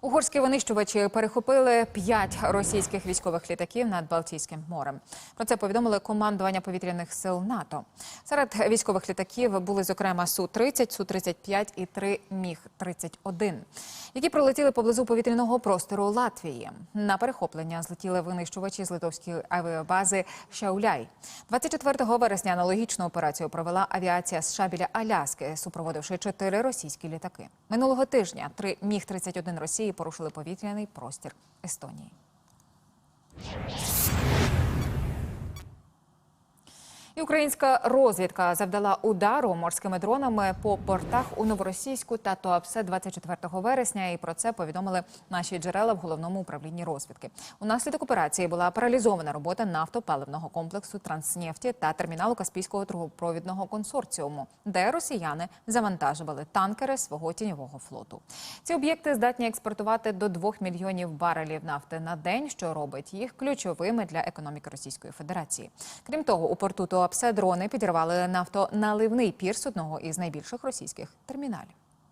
Угорські винищувачі перехопили п'ять російських військових літаків над Балтійським морем. Про це повідомили командування повітряних сил НАТО. Серед військових літаків були зокрема су 30 су 35 і три міг 31 які пролетіли поблизу повітряного простору Латвії. На перехоплення злетіли винищувачі з литовської авіабази Шауляй. 24 вересня аналогічну операцію провела авіація США біля Аляски, супроводивши чотири російські літаки. Минулого тижня три міг 31 Росії порушили повітряний простір Естонії. Українська розвідка завдала удару морськими дронами по портах у новоросійську та Туапсе 24 вересня. І про це повідомили наші джерела в головному управлінні розвідки. Унаслідок операції була паралізована робота нафтопаливного комплексу Транснефті та терміналу Каспійського трубопровідного консорціуму, де росіяни завантажували танкери свого тіньового флоту. Ці об'єкти здатні експортувати до 2 мільйонів барелів нафти на день, що робить їх ключовими для економіки Російської Федерації. Крім того, у порту Туапсе дрони підірвали нафтоналивний пірс одного із найбільших російських терміналів.